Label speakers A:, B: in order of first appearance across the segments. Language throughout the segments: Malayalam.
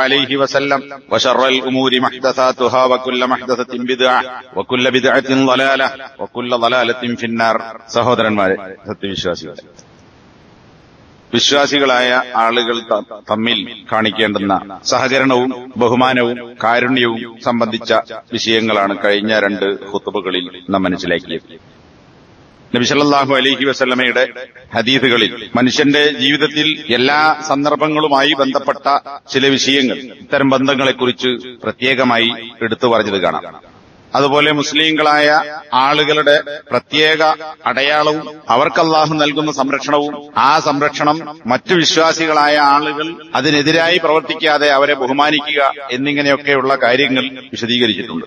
A: അലൈഹി വസല്ലം വശറൽ ഉമൂരി മഹ്ദസാതുഹ വകുല്ല മഹ്ദസതിൻ ബിദഅ വകുല്ല ബിദഅതിൻ ളലാല വകുല്ല ളലാലതിൻ ഫിന്നാർ സഹോദരന്മാരെ സത്യവിശ്വാസികളെ വിശ്വാസികളായ ആളുകൾ തമ്മിൽ കാണിക്കേണ്ടുന്ന സഹകരണവും ബഹുമാനവും കാരുണ്യവും സംബന്ധിച്ച വിഷയങ്ങളാണ് കഴിഞ്ഞ രണ്ട് ഹുത്തുബകളിൽ നാം മനസ്സിലാക്കിയത്. നബിസല്ലാഹു അലൈഹി വസ്ലമയുടെ ഹദീദുകളിൽ മനുഷ്യന്റെ ജീവിതത്തിൽ എല്ലാ സന്ദർഭങ്ങളുമായി ബന്ധപ്പെട്ട ചില വിഷയങ്ങൾ ഇത്തരം ബന്ധങ്ങളെക്കുറിച്ച് പ്രത്യേകമായി എടുത്തു പറഞ്ഞത് കാണാം. അതുപോലെ മുസ്ലിങ്ങളായ ആളുകളുടെ പ്രത്യേക അടയാളവും അവർക്ക് അള്ളാഹു നൽകുന്ന സംരക്ഷണവും ആ സംരക്ഷണം മറ്റു വിശ്വാസികളായ ആളുകൾ അതിനെതിരായി പ്രവർത്തിക്കാതെ അവരെ ബഹുമാനിക്കുക എന്നിങ്ങനെയൊക്കെയുള്ള കാര്യങ്ങൾ വിശദീകരിച്ചിട്ടുണ്ട്.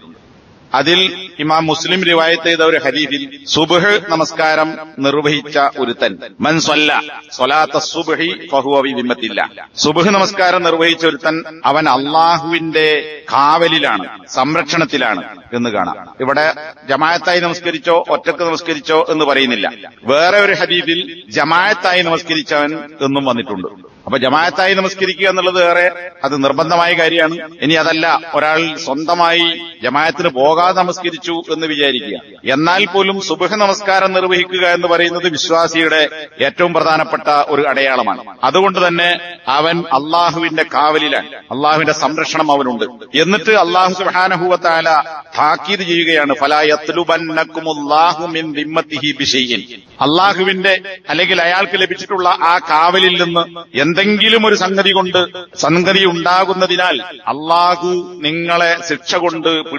A: അതിൽ ഇമാം മുസ്ലിം റിവായത്ത് ചെയ്ത ഒരു ഹരീഫിൽ സുബഹ് നമസ്കാരം നിർവഹിച്ച ഒരുത്തൻ. മൻ സ്വല്ല സ്വലാത്ത സുബഹി ഫഹുവി വിമത്തില്ല സുബഹ് നമസ്കാരം നിർവഹിച്ച ഒരുത്തൻ അവൻ അള്ളാഹുവിന്റെ കാവലിലാണ് സംരക്ഷണത്തിലാണ് എന്ന് കാണാം. ഇവിടെ ജമായത്തായി നമസ്കരിച്ചോ ഒറ്റയ്ക്ക് നമസ്കരിച്ചോ എന്ന് പറയുന്നില്ല. വേറെ ഒരു ഹദീഫിൽ ജമായത്തായി നമസ്കരിച്ചവൻ എന്നും വന്നിട്ടുണ്ട്. അപ്പൊ ജമായത്തായി നമസ്കരിക്കുക എന്നുള്ളത് വേറെ അത് നിർബന്ധമായ കാര്യമാണ്. ഇനി അതല്ല ഒരാൾ സ്വന്തമായി ജമായത്തിന് പോകാതെ നമസ്കരിച്ചു എന്ന് വിചാരിക്കുക. എന്നാൽ പോലും സുബഹ നമസ്കാരം നിർവഹിക്കുക എന്ന് പറയുന്നത് വിശ്വാസിയുടെ ഏറ്റവും പ്രധാനപ്പെട്ട ഒരു അടയാളമാണ്. അതുകൊണ്ട് തന്നെ അവൻ അള്ളാഹുവിന്റെ കാവലിലാണ്. അള്ളാഹുവിന്റെ സംരക്ഷണം അവനുണ്ട്. എന്നിട്ട് അള്ളാഹു സുഹാനഹുവത്താല താക്കീത് ചെയ്യുകയാണ്. അള്ളാഹുവിന്റെ അല്ലെങ്കിൽ അയാൾക്ക് ലഭിച്ചിട്ടുള്ള ആ കാവലിൽ നിന്ന് എന്തെങ്കിലും ഒരു സംഗതി കൊണ്ട് സംഗതി ഉണ്ടാകുന്നതിനാൽ അള്ളാഹു നിങ്ങളെ ശിക്ഷ കൊണ്ട്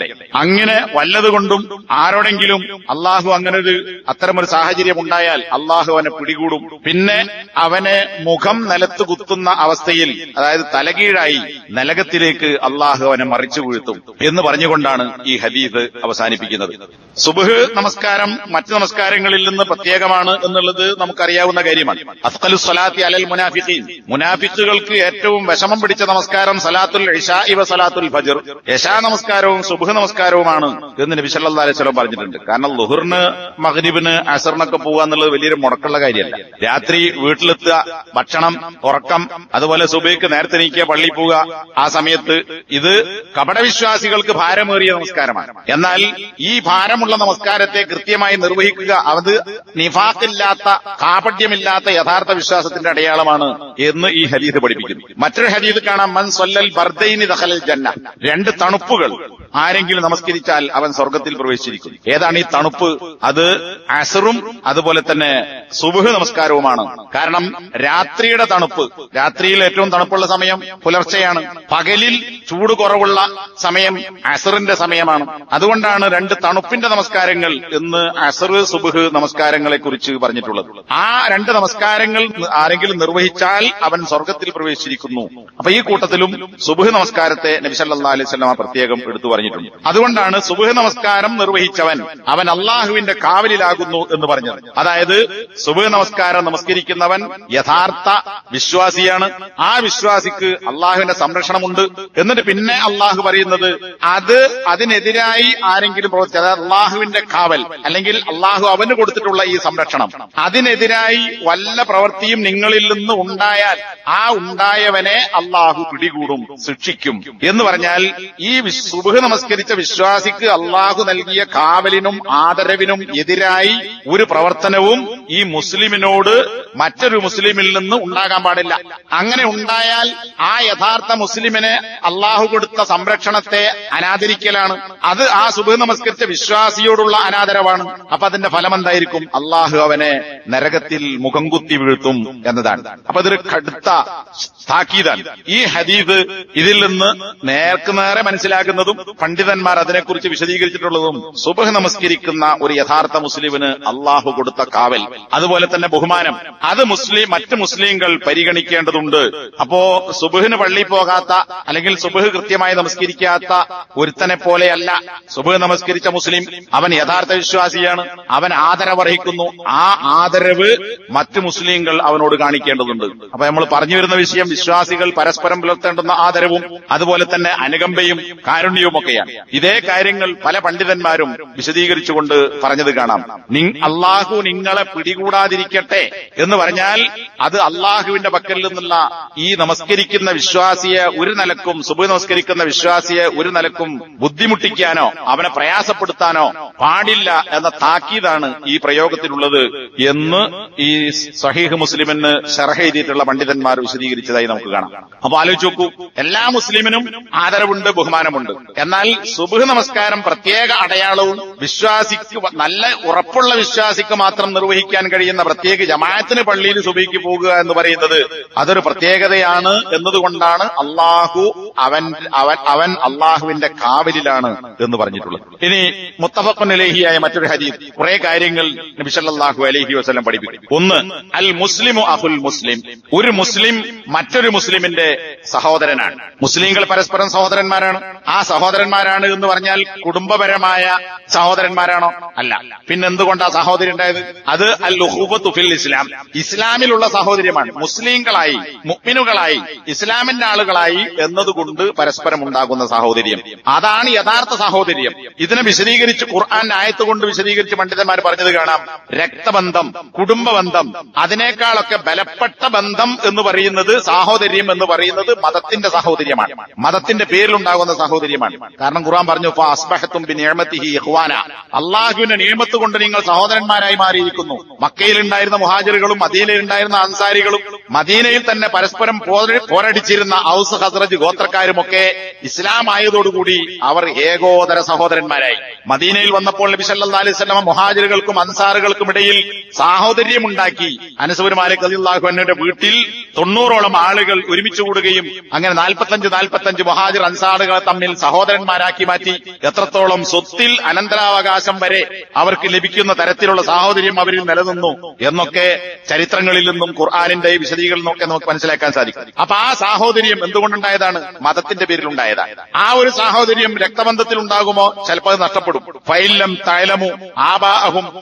A: പിടികൂടാതിരിക്കട്ടെ അങ്ങനെ വല്ലതുകൊണ്ടും ആരോടെങ്കിലും അള്ളാഹു അങ്ങനെ ഒരു അത്തരമൊരു സാഹചര്യം ഉണ്ടായാൽ അള്ളാഹു അവനെ പിടികൂടും. പിന്നെ അവനെ മുഖം നിലത്ത് കുത്തുന്ന അവസ്ഥയിൽ അതായത് തലകീഴായി നിലകത്തിലേക്ക് അള്ളാഹു അവനെ മറിച്ചു വീഴ്ത്തും എന്ന് പറഞ്ഞുകൊണ്ടാണ് ഈ ഹദീദ് അവസാനിപ്പിക്കുന്നത്. സുബഹ് നമസ്കാരം മറ്റു നമസ്കാരങ്ങളിൽ നിന്ന് പ്രത്യേകമാണ് എന്നുള്ളത് നമുക്കറിയാവുന്ന കാര്യമാണ്. അസ്കലു സലാത്തി അലൽ മുനാഫിഖീൻ. മുനാഫിക്കുകൾക്ക് ഏറ്റവും വിഷമം പിടിച്ച നമസ്കാരം സലാത്തുൽ ഇഷാ ഇവ സലാത്തുൽ ഫജർ. യശാ നമസ്കാരവും സുബഹ് നമസ്കാരവുമാണ് എന്ന് നബി സല്ലല്ലാഹു അലൈഹി വസല്ലം പറഞ്ഞിട്ടുണ്ട്. കാരണം ലുഹറിന് മഹരീബിന് അസറിനൊക്കെ പോകുക എന്നുള്ളത് വലിയൊരു മുടക്കുള്ള കാര്യമല്ല. രാത്രി വീട്ടിലെത്തുക ഭക്ഷണം ഉറക്കം അതുപോലെ സുബൈക്ക് നേരത്തെ നീക്കിയ പള്ളിയിൽ പോവുക ആ സമയത്ത് ഇത് കപടവിശ്വാസികൾക്ക് ഭാരമേറിയ നമസ്കാരമാണ്. എന്നാൽ ഈ ഭാരമുള്ള നമസ്കാരത്തെ കൃത്യമായി നിർവഹിക്കുക അത് നിഫാക്കില്ലാത്ത കാപട്യമില്ലാത്ത യഥാർത്ഥ വിശ്വാസത്തിന്റെ അടയാളമാണ് എന്ന് ഈ ഹരീത് പഠിപ്പിക്കുന്നു. മറ്റൊരു ഹരീത് കാണാം. മൻ സൊല്ലൽ ബർദൈനി ദഹലൽ ജന്ന. രണ്ട് തണുപ്പുകൾ. ആരെങ്കിലും നമസ്കരിച്ചാൽ അവൻ സ്വർഗത്തിൽ പ്രവേശിച്ചിരിക്കും. ഏതാണ് ഈ തണുപ്പ്? അത് അസറും അതുപോലെ തന്നെ സുബുഹ് നമസ്കാരവുമാണ്. കാരണം രാത്രിയുടെ തണുപ്പ് രാത്രിയിൽ ഏറ്റവും തണുപ്പുള്ള സമയം പുലർച്ചെയാണ്. പകലിൽ ചൂട് കുറവുള്ള സമയം അസറിന്റെ സമയമാണ്. അതുകൊണ്ടാണ് രണ്ട് തണുപ്പിന്റെ നമസ്കാരങ്ങൾ എന്ന് അസർ സുബുഹ് നമസ്കാരങ്ങളെ കുറിച്ച് പറഞ്ഞിട്ടുള്ളത്. ആ രണ്ട് നമസ്കാരങ്ങൾ ആരെങ്കിലും നിർവഹിച്ചാൽ അവൻ സ്വർഗത്തിൽ പ്രവേശിച്ചിരിക്കുന്നു. അപ്പൊ ഈ കൂട്ടത്തിലും സുബുഹ് നമസ്കാരത്തെ നബിസല്ലാ അലൈഹി സ്വലാമ പ്രത്യേകം എടുത്തു പറഞ്ഞിട്ടുണ്ട്. അതുകൊണ്ടാണ് സുബുഹ് നമസ്കാരം നിർവഹിച്ചവൻ അവൻ അള്ളാഹുവിന്റെ കാവലിലാകുന്നു എന്ന് പറഞ്ഞത്. അതായത് സുബുഹ് നമസ്കാരം നമസ്കരിക്കുന്നവൻ യഥാർത്ഥ വിശ്വാസിയാണ്. ആ വിശ്വാസിക്ക് അള്ളാഹുവിന്റെ സംരക്ഷണമുണ്ട്. എന്നിട്ട് പിന്നെ അള്ളാഹു പറയുന്നത് അത് അതിനെതിരായി ആരെങ്കിലും പ്രവർത്തിച്ചത് അതായത് അള്ളാഹുവിന്റെ കാവൽ അല്ലെങ്കിൽ അള്ളാഹു അവന് കൊടുത്തിട്ടുള്ള ഈ സംരക്ഷണം. അതിനെതിരായി വല്ല പ്രവൃത്തിയും നിങ്ങളിൽ നിന്ന് ഉണ്ടായാൽ ആ ഉണ്ടായവനെ അള്ളാഹു പിടികൂടും ശിക്ഷിക്കും എന്ന് പറഞ്ഞാൽ ഈ സുബ്ഹ് നമസ്കരിച്ച വിശ്വാസിക്ക് അള്ളാഹു നൽകിയ കാവലിനും ആദരവിനും എതിരായി ഒരു പ്രവർത്തനവും ഈ മുസ്ലിമിനോട് മറ്റൊരു മുസ്ലിമിൽ നിന്ന് ഉണ്ടാകാൻ പാടില്ല. അങ്ങനെ ഉണ്ടായാൽ ആ യഥാർത്ഥ മുസ്ലിമിനെ അള്ളാഹു കൊടുത്ത സംരക്ഷണത്തെ അനാദരിക്കലാണ്. അത് ആ സുബഹ് നമസ്കരിച്ച വിശ്വാസിയോടുള്ള അനാദരവാണ്. അപ്പൊ അതിന്റെ ഫലം എന്തായിരിക്കും അള്ളാഹു അവനെ നരകത്തിൽ മുഖം കുത്തി വീഴ്ത്തും എന്നതാണ്. അപ്പൊ അതൊരു കടുത്ത താക്കീതാണ് ഈ ഹദീദ് ഇതിൽ നിന്ന് നേർക്കു നേരെ മനസ്സിലാക്കുന്നതും പണ്ഡിതന്മാർ അതിനെക്കുറിച്ച് വിശദീകരിച്ചിട്ടുള്ളതും സുബഹ് നമസ്കരിക്കുന്ന ഒരു യഥാർത്ഥ മുസ്ലിമിന് അള്ളാഹു കൊടുത്ത കാവൽ. അതുപോലെ തന്നെ ബഹുമാനം. അത് മുസ്ലിം മറ്റ് മുസ്ലിങ്ങൾ പരിഗണിക്കേണ്ടതുണ്ട്. അപ്പോ സുബഹിന് പള്ളി പോകാത്ത അല്ലെങ്കിൽ സുബഹ് കൃത്യമായി നമസ്കരിക്കാത്ത ഒരുത്തനെ പോലെയല്ല സുബഹ് നമസ്കരിച്ച മുസ്ലിം. അവൻ യഥാർത്ഥ വിശ്വാസിയാണ്. അവൻ ആദരവ് അർഹിക്കുന്നു ആ ആദരവ് മറ്റ് മുസ്ലിങ്ങൾ അവനോട് കാണിക്കേണ്ടതുണ്ട്. അപ്പൊ നമ്മൾ പറഞ്ഞു വരുന്ന വിഷയം വിശ്വാസികൾ പരസ്പരം പുലർത്തേണ്ടുന്ന ആദരവും അതുപോലെ തന്നെ അനുകമ്പയും കാരുണ്യവും ഒക്കെയാണ് ഇതേ കാര്യങ്ങൾ പല പണ്ഡിതന്മാരും വിശദീകരിച്ചുകൊണ്ട് പറഞ്ഞത് കാണാം. നി അള്ളാഹു നിങ്ങളെ പിടികൂടാതിരിക്കട്ടെ എന്ന് പറഞ്ഞാൽ അത് അള്ളാഹുവിന്റെ പക്കൽ നിന്നുള്ള ഈ നമസ്കരിക്കുന്ന വിശ്വാസിയെ ഒരു നിലക്കും സുബു നമസ്കരിക്കുന്ന വിശ്വാസിയെ ഒരു നിലക്കും ബുദ്ധിമുട്ടിക്കാനോ അവനെ പ്രയാസപ്പെടുത്താനോ പാടില്ല എന്ന താക്കീതാണ് ഈ പ്രയോഗത്തിലുള്ളത് എന്ന് ഈ സഹീഹ് മുസ്ലിമിന് ഷർഹ എഴുതിയിട്ടുള്ള പണ്ഡിതന്മാർ വിശദീകരിച്ചതായി നമുക്ക് കാണാം. അപ്പൊ ആലോചിച്ച് നോക്കൂ എല്ലാ മുസ്ലിമിനും ആദരവുണ്ട് ബഹുമാനമുണ്ട്. എന്നാൽ സുബഹ് നമസ്കാരം പ്രത്യേക അടയാളവും വിശ്വാസിക്ക് നല്ല ഉറപ്പുള്ള വിശ്വാസിക്ക് മാത്രം നിർവഹിക്കാൻ കഴിയുന്ന പ്രത്യേക ജമാഅത്തിന് പള്ളിയിൽ സുബഹിക്ക് പോകുക എന്ന് പറയുന്നത് അതൊരു പ്രത്യേകതയാണ് എന്നതുകൊണ്ടാണ് അള്ളാഹു അവൻ അവൻ അവൻ അള്ളാഹുവിന്റെ കാവലിലാണ് എന്ന് പറഞ്ഞിട്ടുള്ളത്. ഇനി മുത്തഫക്കൻ അലഹിയായ മറ്റൊരു ഹദീസ്. കുറെ കാര്യങ്ങൾ നബിസല്ലാഹു അലഹി വസ്ലം പഠിപ്പിക്കും. ഒന്ന് അൽ മുസ്ലിമു അഹുൽ മുസ്ലിം. ഒരു മുസ്ലിം മറ്റൊരു മുസ്ലിമിന്റെ സഹോദരനാണ്. മുസ്ലിങ്ങൾ പരസ്പരം സഹോദരന്മാരാണ്. ആ സഹോദരന്മാരാണ് എന്ന് പറഞ്ഞാൽ കുടുംബപരമായ സഹോദരന്മാരാണോ? അല്ല. പിന്നെ പിന്നെന്തുകൊണ്ടാ സഹോദരി ഉണ്ടായത്? അത് അൽ ഫിൽ ഇസ്ലാം. ഇസ്ലാമിലുള്ള സഹോദര്യമാണ്. മുസ്ലിങ്ങളായി മുഅ്മിനുകളായി ഇസ്ലാമിന്റെ ആളുകളായി എന്നതുകൊണ്ട് പരസ്പരം ഉണ്ടാകുന്ന സഹോദര്യം. അതാണ് യഥാർത്ഥ സഹോദര്യം. ഇതിനെ വിശദീകരിച്ച് ഖുർആൻ ആയത്ത് കൊണ്ട് വിശദീകരിച്ച് പണ്ഡിതന്മാർ പറഞ്ഞത് കാണാം. രക്തബന്ധം കുടുംബബന്ധം അതിനേക്കാളൊക്കെ ബലപ്പെട്ട ബന്ധം എന്ന് പറയുന്നത് സാഹോദര്യം എന്ന് പറയുന്നത് മതത്തിന്റെ സഹോദര്യമാണ്. മതത്തിന്റെ പേരിലുണ്ടാകുന്ന സഹോദര്യമാണ്. കാരണം ഖുർആൻ പറഞ്ഞു അസ്ബഹത്തും അള്ളാഹുവിന്റെ നിയമത്ത് കൊണ്ട് നിങ്ങൾ സഹോദരന്മാരായി മാറിയിരിക്കുന്നു. മക്കയിൽ ഉണ്ടായിരുന്ന മുഹാജിറുകളും മദീനയിൽ ഉണ്ടായിരുന്ന അൻസാരികളും മദീനയിൽ തന്നെ പരസ്പരം പോരടിച്ചിരുന്ന ഔസ് ഹസ്രജ് ഗോത്രക്കാരുമൊക്കെ ഇസ്ലാം ആയതോടുകൂടി അവർ ഏകോദര സഹോദരന്മാരായി. മദീനയിൽ വന്നപ്പോൾ നബി സല്ലല്ലാഹു അലൈഹി മുഹാജിറുകൾക്കും അൻസാറുകൾക്കും ഇടയിൽ സാഹോദര്യമുണ്ടാക്കി. അനസുബുർ മാലിക് അലിള്ളാഹു അന്നുവിന്റെ വീട്ടിൽ തൊണ്ണൂറോളം ആളുകൾ ഒരുമിച്ച് കൂടുകയും അങ്ങനെ നാൽപ്പത്തഞ്ച് നാൽപ്പത്തഞ്ച് മഹാജിർ അൻസാറുകളെ തമ്മിൽ സഹോദരന്മാരാക്കി മാറ്റി എത്രത്തോളം സ്വത്തിൽ അനന്തരാവകാശം വരെ അവർക്ക് ലഭിക്കുന്ന തരത്തിലുള്ള സാഹോദര്യം അവരിൽ നിലനിന്നു എന്നൊക്കെ ചരിത്രങ്ങളിൽ നിന്നും ഖുർആാനിന്റെ വിശദീകളിൽ നിന്നൊക്കെ നമുക്ക് മനസ്സിലാക്കാൻ സാധിക്കും. അപ്പൊ ആ സാഹോദര്യം എന്തുകൊണ്ടുണ്ടായതാണ്? മതത്തിന്റെ പേരിൽ പേരിലുണ്ടായതാണ്. ആ ഒരു സാഹോദര്യം രക്തബന്ധത്തിൽ ഉണ്ടാകുമോ ചിലപ്പോൾ അത് നഷ്ടപ്പെടും. ഫൈലം തൈലമു ആബാഹും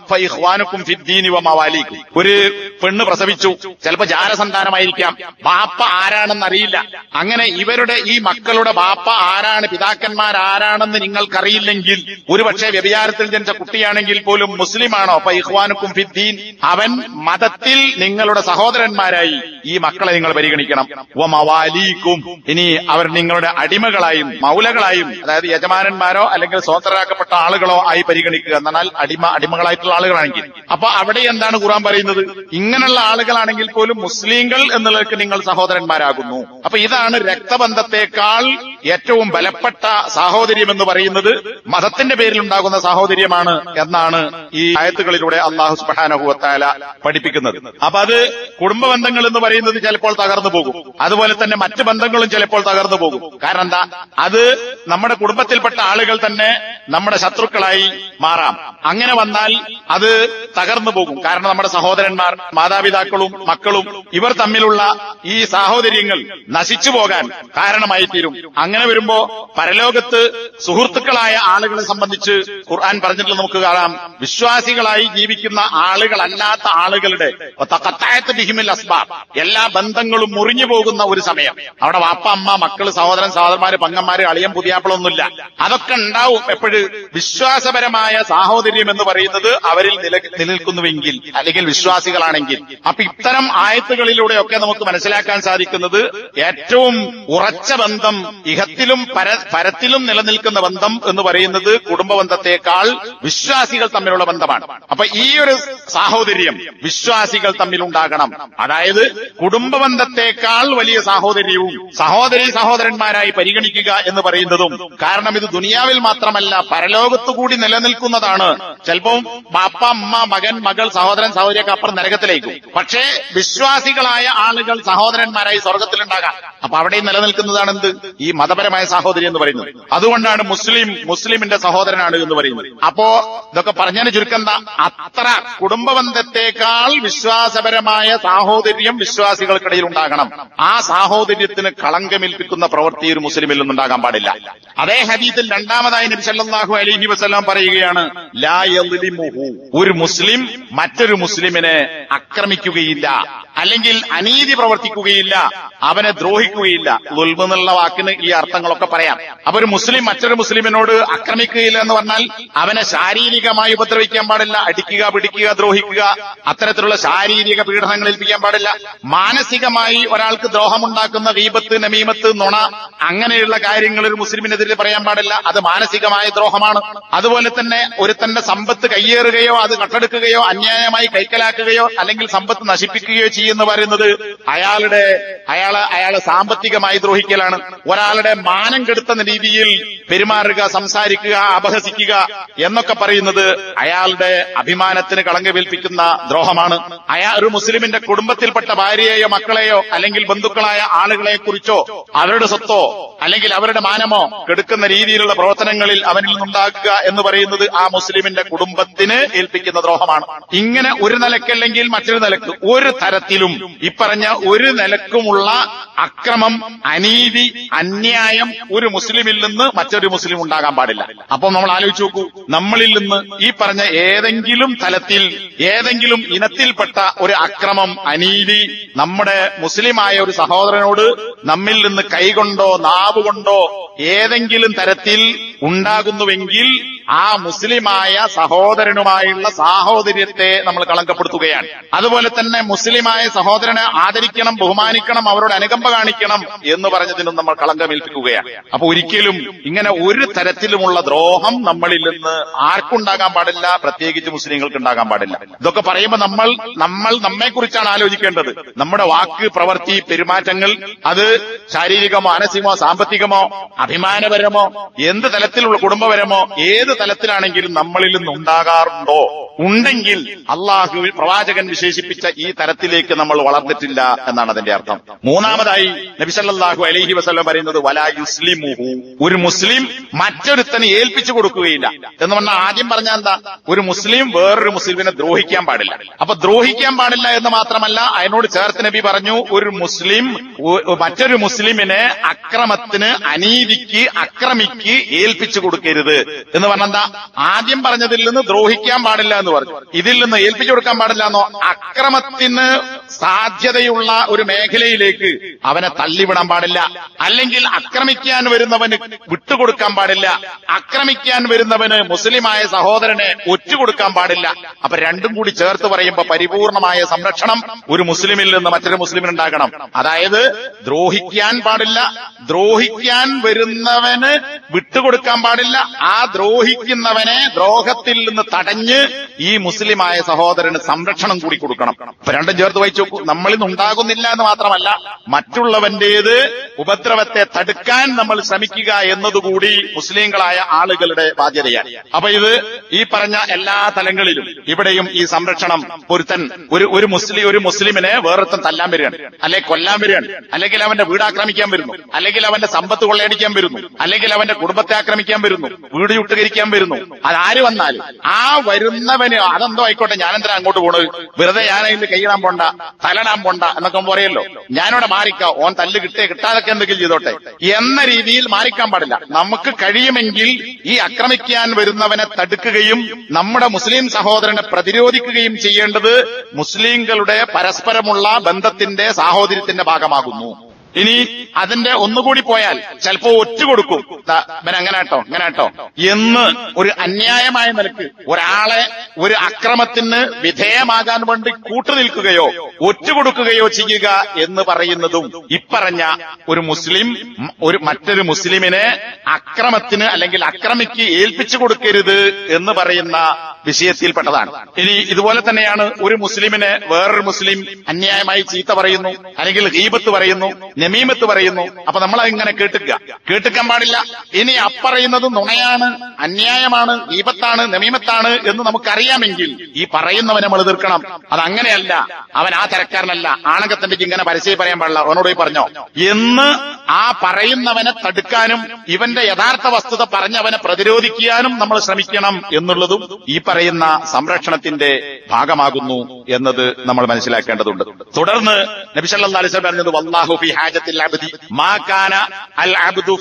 A: ഒരു പെണ്ണ് പ്രസവിച്ചു. ചിലപ്പോ ജാരസന്താനമായിരിക്കാം. ബാപ്പ ആരാണെന്ന് അറിയില്ല അങ്ങനെ ഇവരുടെ ഈ മക്കളുടെ ബാപ്പ ആരാണ് പിതാക്കന്മാർ ആരാണെന്ന് നിങ്ങൾക്കറിയില്ലെങ്കിൽ ഒരുപക്ഷെ വ്യഭിചാരത്തിൽ ജനിച്ച കുട്ടിയാണെങ്കിൽ പോലും മുസ്ലിമാണോ? അപ്പൊ ഇഹ്വാനുക്കും ഫിദ്ദീൻ. അവൻ മതത്തിൽ നിങ്ങളുടെ സഹോദരന്മാരായി ഈ മക്കളെ നിങ്ങൾ പരിഗണിക്കണം. മവാലീക്കും ഇനി അവർ നിങ്ങളുടെ അടിമകളായും മൗലകളായും അതായത് യജമാനന്മാരോ അല്ലെങ്കിൽ സ്വതന്ത്രരാക്കപ്പെട്ട ആളുകളോ ആയി പരിഗണിക്കുക. എന്നാൽ അടിമ അടിമകളായിട്ടുള്ള ആളുകളാണെങ്കിൽ. അപ്പൊ അവിടെ എന്താണ് ഖുറാൻ പറയുന്നത്? ഇങ്ങനെയുള്ള ആളുകളാണെങ്കിൽ പോലും മുസ്ലിങ്ങൾ എന്നുള്ളവർക്ക് നിങ്ങൾ സഹോദരന്മാരാകുന്നു. അപ്പൊ ഇതാണ് രക്തബന്ധത്തെക്കാൾ ഏറ്റവും ബലപ്പെട്ട സാഹോദര്യം എന്ന് പറയുന്നത് മതത്തിന്റെ പേരിൽ ഉണ്ടാകുന്ന സാഹോദര്യമാണ് എന്നാണ് ഈ ആയത്തുകളിലൂടെ അള്ളാഹു സുബാനഹുവത്താല പഠിപ്പിക്കുന്നത്. അപ്പൊ അത് കുടുംബ ബന്ധങ്ങൾ എന്ന് പറയുന്നത് ചിലപ്പോൾ തകർന്നു പോകും. അതുപോലെ തന്നെ മറ്റ് ബന്ധങ്ങളും ചിലപ്പോൾ തകർന്നു പോകും. കാരണം എന്താ? അത് നമ്മുടെ കുടുംബത്തിൽപ്പെട്ട ആളുകൾ തന്നെ നമ്മുടെ ശത്രുക്കളായി മാറാം. അങ്ങനെ വന്നാൽ അത് തകർന്നു പോകും. കാരണം നമ്മുടെ സഹോദരന്മാർ മാതാപിതാക്കളും മക്കളും ഇവർ തമ്മിലുള്ള ഈ സാഹോദര്യങ്ങൾ നശിച്ചു പോകാൻ കാരണമായി തീരും അങ്ങനെ വരുമ്പോ പരലോകത്ത് സുഹൃത്തുക്കളായ ആളുകളെ സംബന്ധിച്ച് ഖുർആൻ പറഞ്ഞിട്ടുള്ള നമുക്ക് കാണാം. വിശ്വാസികളായി ജീവിക്കുന്ന ആളുകളല്ലാത്ത ആളുകളുടെ ബിഹിമിൽ അസ്ബാബ്. എല്ലാ ബന്ധങ്ങളും മുറിഞ്ഞു പോകുന്ന ഒരു സമയം. അവിടെ വാപ്പ അമ്മ മക്കൾ സഹോദരൻ സഹോദരന്മാര് പങ്ങന്മാര് അളിയൻ പുതിയാപ്പിളൊന്നുമില്ല. അതൊക്കെ ഉണ്ടാവും എപ്പോഴും. വിശ്വാസപരമായ സാഹോദര്യം എന്ന് പറയുന്നത് അവരിൽ നില നിലനിൽക്കുന്നുവെങ്കിൽ അല്ലെങ്കിൽ വിശ്വാസികളാണെങ്കിൽ. അപ്പൊ ഇത്തരം ആയത്തുകളിലൂടെയൊക്കെ നമുക്ക് മനസ്സിലാക്കാൻ സാധിക്കുന്നത് ഏറ്റവും ഉറച്ച ബന്ധം ഇഹത്തിലും പര പരത്തിലും നിലനിൽക്കുന്ന ബന്ധം എന്ന് പറയുന്നത് കുടുംബ ബന്ധത്തെക്കാൾ വിശ്വാസികൾ തമ്മിലുള്ള ബന്ധമാണ്. അപ്പൊ ഈ ഒരു സാഹോദര്യം വിശ്വാസികൾ തമ്മിൽ ഉണ്ടാകണം അതായത് കുടുംബ ബന്ധത്തെക്കാൾ വലിയ സാഹോദര്യവും സഹോദരി സഹോദരന്മാരായി പരിഗണിക്കുക എന്ന് പറയുന്നതും കാരണം ഇത് ദുനിയാവിൽ മാത്രമല്ല പരലോകത്തു കൂടി നിലനിൽക്കുന്നതാണ്. ചിലപ്പോൾ ബാപ്പ അമ്മ മകൻ മകൾ സഹോദരൻ സഹോദരിയൊക്കെ അപ്പുറം നരകത്തിലേക്കും. പക്ഷേ വിശ്വാസികളായ ആളുകൾ സഹോദരന്മാരായി സ്വർഗത്തിലുണ്ടാകാം. അപ്പൊ അവിടെ നിലനിൽക്കുന്നതാണ് എന്ത്? ഈ മതപരമായ സാഹോദര്യം എന്ന് പറയുന്നത്. അതുകൊണ്ടാണ് മുസ്ലിം മുസ്ലിമിന്റെ സഹോദരനാണ് എന്ന് പറയുന്നത്. അപ്പോ ഇതൊക്കെ പറഞ്ഞതിന് ചുരുക്കം അത്ര കുടുംബബന്ധത്തെക്കാൾ വിശ്വാസപരമായ സാഹോദര്യം വിശ്വാസികൾക്കിടയിൽ ഉണ്ടാകണം. ആ സാഹോദര്യത്തിന് കളങ്കമേൽപ്പിക്കുന്ന പ്രവൃത്തി ഒരു മുസ്ലിമിൽ നിന്നുണ്ടാകാൻ പാടില്ല. അതേ ഹദീത്തിൽ രണ്ടാമതായി നബി സല്ലല്ലാഹു അലൈഹി വസല്ലം പറയുകയാണ് ലാ ഒരു മുസ്ലിം മറ്റൊരു മുസ്ലിമിനെ ആക്രമിക്കുകയില്ല. അല്ലെങ്കിൽ അനീതി പ്രവർത്തിക്കുകയില്ല അവനെ ദ്രോഹിക്കുകയില്ല. ദുൽബ് എന്നുള്ള വാക്കിന് ഈ അർത്ഥങ്ങളൊക്കെ പറയാം. അപ്പൊ ഒരു മുസ്ലിം മറ്റൊരു മുസ്ലിമിനോട് ആക്രമിക്കുകയില്ല എന്ന് പറഞ്ഞാൽ അവനെ ശാരീരികമായി ഉപദ്രവിക്കാൻ പാടില്ല അടിക്കുക പിടിക്കുക ദ്രോഹിക്കുക അത്തരത്തിലുള്ള ശാരീരിക പീഡനങ്ങൾ ഏൽപ്പിക്കാൻ പാടില്ല. മാനസികമായി ഒരാൾക്ക് ദ്രോഹമുണ്ടാക്കുന്ന ഗീപത്ത് നമീമത്ത് നുണ അങ്ങനെയുള്ള കാര്യങ്ങൾ ഒരു മുസ്ലിമിനെതിരെ പറയാൻ പാടില്ല. അത് മാനസികമായ ദ്രോഹമാണ്. അതുപോലെ തന്നെ ഒരുത്തന്റെ സമ്പത്ത് കയ്യേറുകയോ അത് കട്ടെടുക്കുകയോ അന്യായമായി കൈക്കലാക്കുകയോ അല്ലെങ്കിൽ സമ്പത്ത് നശിപ്പിക്കുകയോ ചെയ്യുന്ന പറയുന്നത് അയാളുടെ അയാളെ അയാളെ സാമ്പത്തികമായി ദ്രോഹിക്കലാണ്. ഒരാളുടെ മാനം കെടുത്തുന്ന രീതിയിൽ പെരുമാറുക സംസാരിക്കുക അപഹസിക്കുക എന്നൊക്കെ പറയുന്നത് അയാളുടെ അഭിമാനത്തിന് കളങ്കമേൽപ്പിക്കുന്ന ദ്രോഹമാണ്. അയാൾ ഒരു മുസ്ലിമിന്റെ കുടുംബത്തിൽപ്പെട്ട ഭാര്യയെയോ മക്കളെയോ അല്ലെങ്കിൽ ബന്ധുക്കളായ ആളുകളെ കുറിച്ചോ അവരുടെ സ്വത്തോ അല്ലെങ്കിൽ അവരുടെ മാനമോ കെടുക്കുന്ന രീതിയിലുള്ള പ്രവർത്തനങ്ങളിൽ അവനിൽ നിന്നുണ്ടാക്കുക എന്ന് പറയുന്നത് ആ മുസ്ലിമിന്റെ കുടുംബത്തിന് ഏൽപ്പിക്കുന്ന ദ്രോഹമാണ്. ഇങ്ങനെ ഒരു നിലക്കല്ലെങ്കിൽ മറ്റൊരു നിലയ്ക്ക് ഒരു തരത്തിലും ഇപ്പറഞ്ഞ ഒരു നിലക്കുമുള്ള അക്രമം അനീതി അന്യായം ഒരു മുസ്ലിമിൽ നിന്ന് മറ്റൊരു മുസ്ലിം ഉണ്ടാകാൻ പാടില്ല. അപ്പൊ നമ്മൾ ആലോചിച്ചു നോക്കൂ നമ്മളിൽ നിന്ന് ഈ പറഞ്ഞ ഏതെങ്കിലും തലത്തിൽ ഏതെങ്കിലും ഇനത്തിൽപ്പെട്ട ഒരു അക്രമം അനീതി നമ്മുടെ മുസ്ലിമായ ഒരു സഹോദരനോട് നമ്മിൽ നിന്ന് കൈകൊണ്ടോ നാവ് കൊണ്ടോ ഏതെങ്കിലും തരത്തിൽ ഉണ്ടാകുന്നുവെങ്കിൽ ആ മുസ്ലിമായ സഹോദരനുമായുള്ള സാഹോദര്യത്തെ നമ്മൾ കളങ്കപ്പെടുത്തുകയാണ്. അതുപോലെ തന്നെ മുസ്ലിമായ സഹോദരനെ ആദരിക്കണം ബഹുമാനിക്കണം അവരോട് അനുകമ്പ കാണിക്കണം എന്ന് പറഞ്ഞതിനും നമ്മൾ കളങ്കമേൽപ്പിക്കുകയാണ്. അപ്പൊ ഒരിക്കലും ഇങ്ങനെ ഒരു തരത്തിലുമുള്ള ദ്രോഹം നമ്മളിൽ നിന്ന് ആർക്കുണ്ടാകാൻ പാടില്ല പ്രത്യേകിച്ച് മുസ്ലിങ്ങൾക്ക് ഉണ്ടാകാൻ പാടില്ല. ഇതൊക്കെ പറയുമ്പോൾ നമ്മൾ നമ്മൾ നമ്മെ കുറിച്ചാണ് ആലോചിക്കേണ്ടത്. നമ്മുടെ വാക്ക് പ്രവൃത്തി പെരുമാറ്റങ്ങൾ അത് ശാരീരികമോ മാനസികമോ സാമ്പത്തികമോ അഭിമാനപരമോ എന്ത് തലത്തിലുള്ള കുടുംബപരമോ ഏത് തലത്തിലാണെങ്കിലും നമ്മളിൽ നിന്ന് ഉണ്ടാകാറുണ്ടോ ഉണ്ടെങ്കിൽ അള്ളാഹു പ്രവാചകൻ വിശേഷിപ്പിച്ച ഈ തരത്തിലേക്ക് നമ്മൾ വളർന്നിട്ടില്ല എന്നാണ് അതിന്റെ അർത്ഥം. മൂന്നാമതായി നബിസല്ലാഹു അലൈഹി വസ്ലം പറയുന്നത് വലാ യുസ്ലിമുഹു. ഒരു മുസ്ലിം മറ്റൊരുത്തന് ഏൽപ്പിച്ചു കൊടുക്കുകയില്ല. എന്ന് പറഞ്ഞാൽ ആദ്യം പറഞ്ഞ എന്താ? ഒരു മുസ്ലിം വേറൊരു മുസ്ലിമിനെ ദ്രോഹിക്കാൻ പാടില്ല. അപ്പൊ ദ്രോഹിക്കാൻ പാടില്ല എന്ന് മാത്രമല്ല അതിനോട് ചേർത്ത് നബി പറഞ്ഞു ഒരു മുസ്ലിം മറ്റൊരു മുസ്ലിമിനെ അക്രമത്തിന് അനീതിക്ക് അക്രമിക്ക് ഏൽപ്പിച്ചു കൊടുക്കരുത്. എന്ന് പറഞ്ഞെന്താ ആദ്യം പറഞ്ഞതിൽ നിന്ന് ദ്രോഹിക്കാൻ പാടില്ല എന്ന് പറഞ്ഞു. ഇതിൽ നിന്ന് ഏൽപ്പിച്ചു കൊടുക്കാൻ പാടില്ല എന്നോ? അക്രമത്തിന് സാധ്യതയുള്ള ഒരു മേഖലയിലേക്ക് അവനെ തള്ളിവിടാൻ പാടില്ല. അല്ലെങ്കിൽ ആക്രമിക്കാൻ വരുന്നവന് വിട്ടുകൊടുക്കാൻ പാടില്ല. ആക്രമിക്കാൻ വരുന്നവന് മുസ്ലിമായ സഹോദരനെ ഒറ്റുകൊടുക്കാൻ പാടില്ല. അപ്പൊ രണ്ടും കൂടി ചേർത്ത് പറയുമ്പോ പരിപൂർണമായ സംരക്ഷണം ഒരു മുസ്ലിമിൽ നിന്ന് മറ്റൊരു മുസ്ലിമിന് ഉണ്ടാകണം അതായത് ദ്രോഹിക്കാൻ പാടില്ല. ദ്രോഹിക്കാൻ വരുന്നവന് വിട്ടുകൊടുക്കാൻ പാടില്ല. ആ ദ്രോഹിക്കുന്നവനെ ദ്രോഹത്തിൽ നിന്ന് തടഞ്ഞ് ഈ മുസ്ലിമായ സഹോദരന് സംരക്ഷണം കൂടി കൊടുക്കണം. രണ്ടും ചേർത്ത് വായിച്ചു നോക്കൂ നമ്മളിൽ ഉണ്ടാകുന്നില്ല എന്ന് മാത്രമല്ല മറ്റുള്ളവന്റേത് ഉപദ്രവത്തെ തടുക്കാൻ നമ്മൾ ശ്രമിക്കുക എന്നതുകൂടി മുസ്ലിങ്ങളായ ആളുകളുടെ ബാധ്യതയാണ്. അപ്പൊ ഇത് ഈ പറഞ്ഞ എല്ലാ തലങ്ങളിലും ഇവിടെയും ഈ സംരക്ഷണം പൊരുത്തൻ ഒരു ഒരു മുസ്ലിം ഒരു മുസ്ലിമിനെ വേറൊരുത്തൻ തല്ലാൻ വരികയാണ്. അല്ലെ കൊല്ലാൻ വരികയാണ്. അല്ലെങ്കിൽ അവന്റെ വീട് ആക്രമിക്കാൻ വരുന്നു. അല്ലെങ്കിൽ അവന്റെ സമ്പത്ത് കൊള്ളയടിക്കാൻ വരുന്നു. അല്ലെങ്കിൽ അവന്റെ കുടുംബത്തെ ആക്രമിക്കാൻ വരുന്നു. വീട് ചുട്ടുകരിക്കാൻ വരുന്നു. അതാര് വന്നാലും ആ വരുന്നവന് അതെന്തോ ആയിക്കോട്ടെ ഞാനെന്തിനാ അങ്ങോട്ട് പോണത്? വെറുതെ ഞാനതിന് കൈയിടാൻ പോണ്ട. തലടാൻ പൊണ്ട എന്നൊക്കെ പറയല്ലോ. ഞാനിവിടെ മാറിക്കാം. ഓൻ തല്ല് കിട്ടേ കിട്ടാതൊക്കെ എന്തെങ്കിലും ചെയ്തോട്ടെ. എന്ന രീതിയിൽ മാറിക്കാൻ പാടില്ല. നമുക്ക് കഴിയുമെങ്കിൽ ഈ ആക്രമിക്കാൻ വരുന്നവനെ തടുക്കുകയും നമ്മുടെ മുസ്ലിം സഹോദരനെ പ്രതിരോധിക്കുകയും ചെയ്യേണ്ടത് മുസ്ലിങ്ങളുടെ പരസ്പരമുള്ള ബന്ധത്തിന്റെ സാഹോദര്യത്തിന്റെ ഭാഗമാകുന്നു. ഇനി അതിന്റെ ഒന്നുകൂടി പോയാൽ ചിലപ്പോ ഒറ്റ കൊടുക്കും ഇവൻ അങ്ങനെ കേട്ടോ ഇങ്ങനെ കേട്ടോ. എന്ന് ഒരു അന്യായമായ നിലയ്ക്ക് ഒരാളെ ഒരു അക്രമത്തിന് വിധേയമാകാൻ വേണ്ടി കൂട്ടുനിൽക്കുകയോ ഒറ്റ കൊടുക്കുകയോ ചെയ്യുക എന്ന് പറയുന്നതും ഇപ്പറഞ്ഞ ഒരു മുസ്ലിം ഒരു മറ്റൊരു മുസ്ലിമിനെ അക്രമത്തിന് അല്ലെങ്കിൽ അക്രമിക്ക് ഏൽപ്പിച്ചു കൊടുക്കരുത് എന്ന് പറയുന്ന വിഷയത്തിൽപ്പെട്ടതാണ്. ഇനി ഇതുപോലെ തന്നെയാണ് ഒരു മുസ്ലിമിനെ വേറൊരു മുസ്ലിം അന്യായമായി ചീത്ത പറയുന്നു അല്ലെങ്കിൽ ഗീബത്ത് പറയുന്നു നമീമത്ത് പറയുന്നു. അപ്പൊ നമ്മൾ ഇങ്ങനെ കേട്ടുക കേട്ടുക്കാൻ പാടില്ല. ഇനി അപ്പറയുന്നത് നുണയാണ് അന്യായമാണ് ഗീബത്താണ് നമീമത്താണ് എന്ന് നമുക്കറിയാമെങ്കിൽ ഈ പറയുന്നവനെ നമ്മൾ എതിർക്കണം. അത് അങ്ങനെയല്ല. അവൻ ആ തരക്കാരനല്ല. ആണകത്തിന്റെ ഇങ്ങനെ പരസ്യം പറയാൻ പാടില്ല. അവനോട് പറഞ്ഞോ. എന്ന് ആ പറയുന്നവനെ തടുക്കാനും ഇവന്റെ യഥാർത്ഥ വസ്തുത പറഞ്ഞവനെ പ്രതിരോധിക്കാനും നമ്മൾ ശ്രമിക്കണം എന്നുള്ളതും ഈ സംരക്ഷണത്തിന്റെ ഭാഗമാകുന്നു എന്നത് നമ്മൾ മനസ്സിലാക്കേണ്ടതുണ്ട്. തുടർന്ന് നബി പറഞ്ഞത് വല്ലാഹു ഹാജത്തിൽ അബ്ദി അൽ അബ്ദു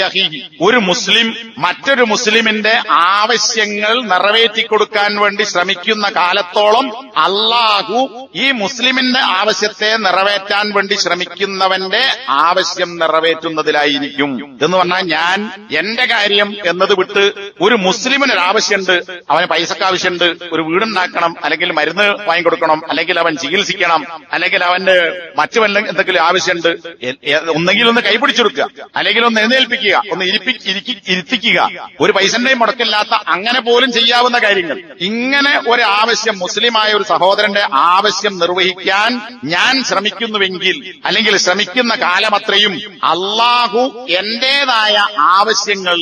A: അഖീഹി. ഒരു മുസ്ലിം മറ്റൊരു മുസ്ലിമിന്റെ ആവശ്യങ്ങൾ നിറവേറ്റി കൊടുക്കാൻ വേണ്ടി ശ്രമിക്കുന്ന കാലത്തോളം അള്ളാഹു ഈ മുസ്ലിമിന്റെ ആവശ്യത്തെ നിറവേറ്റാൻ വേണ്ടി ശ്രമിക്കുന്നവന്റെ ആവശ്യം നിറവേറ്റുന്നതിലായിരിക്കും. എന്ന് പറഞ്ഞാൽ ഞാൻ എന്റെ കാര്യം എന്നത് വിട്ട് ഒരു മുസ്ലിമിന് ഒരു ആവശ്യമുണ്ട് അവന് പൈസക്ക് ആവശ്യമുണ്ട് ഒരു വീടുണ്ടാക്കണം അല്ലെങ്കിൽ മരുന്ന് വാങ്ങിക്കൊടുക്കണം അല്ലെങ്കിൽ അവൻ ചികിത്സിക്കണം അല്ലെങ്കിൽ അവന്റെ മറ്റു വല്ല എന്തെങ്കിലും ആവശ്യമുണ്ട് ഒന്നെങ്കിൽ ഒന്ന് കൈപിടിച്ചെടുക്കുക അല്ലെങ്കിൽ ഒന്ന് എഴുന്നേൽപ്പിക്കുക ഒന്ന് ഇരിപ്പി ഇരുത്തിക്കുക. ഒരു പൈസന്റെയും മുടക്കില്ലാത്ത അങ്ങനെ പോലും ചെയ്യാവുന്ന കാര്യങ്ങൾ. ഇങ്ങനെ ഒരു ആവശ്യം മുസ്ലിമായ ഒരു സഹോദരന്റെ ആവശ്യം നിർവഹിക്കാൻ ഞാൻ ശ്രമിക്കുന്നുവെങ്കിൽ അല്ലെങ്കിൽ ശ്രമിക്കുന്ന കാലമത്രയും അള്ളാഹു എന്റേതായ ആവശ്യങ്ങൾ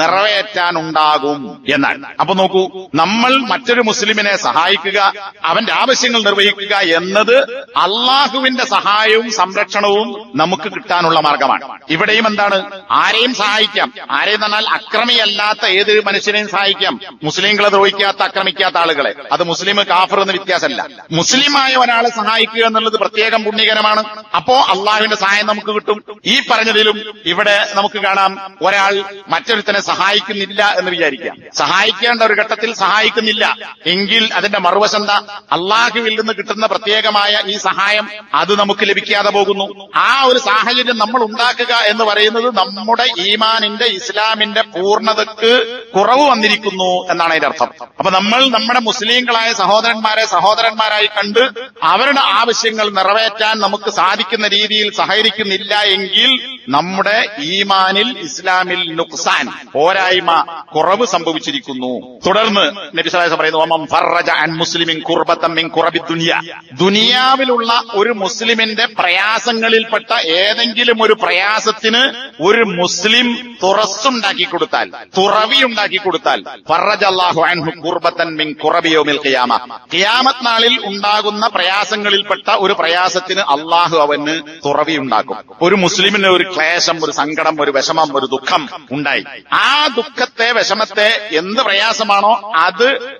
A: നിറവേറ്റാനുണ്ടാകും എന്നാണ്. അപ്പൊ നോക്കൂ നമ്മൾ മറ്റൊരു മുസ്ലിമിനെ സഹായിക്കുക അവന്റെ ആവശ്യങ്ങൾ നിർവഹിക്കുക എന്നത് അള്ളാഹുവിന്റെ സഹായവും സംരക്ഷണവും നമുക്ക് കിട്ടാനുള്ള മാർഗമാണ്. ഇവിടെയും എന്താണ്? ആരെയും സഹായിക്കാം. ആരെയും തന്നാൽ അക്രമിയല്ലാത്ത ഏത് മനുഷ്യനെയും സഹായിക്കാം. മുസ്ലിങ്ങളെ ദ്രോഹിക്കാത്ത അക്രമിക്കാത്ത ആളുകളെ. അത് മുസ്ലിം കാഫർ എന്ന് വ്യത്യാസമല്ല. മുസ്ലിമായ ഒരാളെ സഹായിക്കുക എന്നുള്ളത് പ്രത്യേകം പുണ്യകരമാണ്. അപ്പോ അള്ളാഹുവിന്റെ സഹായം നമുക്ക് കിട്ടും. ഈ പറഞ്ഞതിലും ഇവിടെ നമുക്ക് കാണാം ഒരാൾ മറ്റൊരുത്തനെ സഹായിക്കുന്നില്ല എന്ന് വിചാരിക്കാം സഹായിക്കേണ്ട ഒരു ഘട്ടത്തിൽ സഹായിക്കുന്നില്ല. എങ്കിൽ അതിന്റെ മറുവശം എന്താ? അള്ളാഹുവിൽ നിന്ന് കിട്ടുന്ന പ്രത്യേകമായ ഈ സഹായം അത് നമുക്ക് ലഭിക്കാതെ പോകുന്നു. ആ ഒരു സാഹചര്യം നമ്മൾ ഉണ്ടാക്കുക എന്ന് പറയുന്നത് നമ്മുടെ ഈമാനിന്റെ ഇസ്ലാമിന്റെ പൂർണതക്ക് കുറവ് വന്നിരിക്കുന്നു എന്നാണ് അതിന്റെ അർത്ഥം. അപ്പൊ നമ്മൾ നമ്മുടെ മുസ്ലിങ്ങളായ സഹോദരന്മാരെ സഹോദരന്മാരായി കണ്ട് അവരുടെ ആവശ്യങ്ങൾ നിറവേറ്റാൻ നമുക്ക് സാധിക്കുന്ന രീതിയിൽ സഹകരിക്കുന്നില്ല എങ്കിൽ നമ്മുടെ ഈമാനിൽ ഇസ്ലാമിൽ നുക്സാൻ പോരായ്മ കുറവ് സംഭവിച്ചിരിക്കുന്നു. തുടർന്ന് നബി സല്ലല്ലാഹു പറയുന്നു "വമൻ ഫറജ അൻ മുസ്ലിമിൻ കുർബത്തൻ മിൻ കുറബി ദുനിയ. ദുനിയാവിലുള്ള ഒരു മുസ്ലിമിന്റെ പ്രയാസങ്ങളിൽപ്പെട്ട ഏതെങ്കിലും ഒരു പ്രയാസത്തിന് ഒരു മുസ്ലിം തുറസ്സുണ്ടാക്കി കൊടുത്താൽ തുറവി ഉണ്ടാക്കി കൊടുത്താൽ ഫറജ അല്ലാഹു അൻഹു കുർബത്തൻ മിൻ കുറബി യൗമിൽ ഖിയാമ. ഖിയാമത്ത് നാളിൽ ഉണ്ടാകുന്ന പ്രയാസങ്ങളിൽപ്പെട്ട ഒരു പ്രയാസത്തിന് അള്ളാഹു അവന് തുറവി ഉണ്ടാക്കും ഒരു മുസ്ലിമിന് ഒരു ക്ലേശം ഒരു സങ്കടം ഒരു വിഷമം ഒരു ദുഃഖം ഉണ്ടായി. ആ ദുഃഖത്തെ വിഷമത്തെ എന്ത് പ്രയാസമാണോ അത്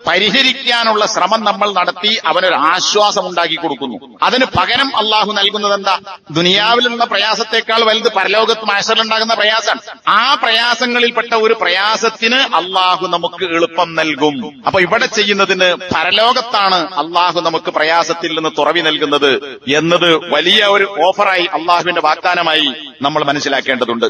A: പരിഹരിക്കാനുള്ള ശ്രമം നമ്മൾ നടത്തി അവനൊരു ആശ്വാസം ഉണ്ടാക്കി കൊടുക്കുന്നു. അതിന് പകരം അള്ളാഹു നൽകുന്നത് എന്താ ദുനിയാവിലുള്ള പ്രയാസത്തെക്കാൾ വലുത് പരലോകത്ത് മാശറിലുണ്ടാകുന്ന പ്രയാസമാണ് ആ പ്രയാസങ്ങളിൽപ്പെട്ട ഒരു പ്രയാസത്തിന് അള്ളാഹു നമുക്ക് എളുപ്പം നൽകും. അപ്പൊ ഇവിടെ ചെയ്യുന്നതിന് പരലോകത്താണ് അള്ളാഹു നമുക്ക് പ്രയാസത്തിൽ നിന്ന് തുറവി നൽകുന്നത് എന്നത് വലിയ ഒരു ഓഫറായി അള്ളാഹുവിന്റെ വാഗ്ദാനമായി നമ്മൾ മനസ്സിലാക്കേണ്ടതുണ്ട്.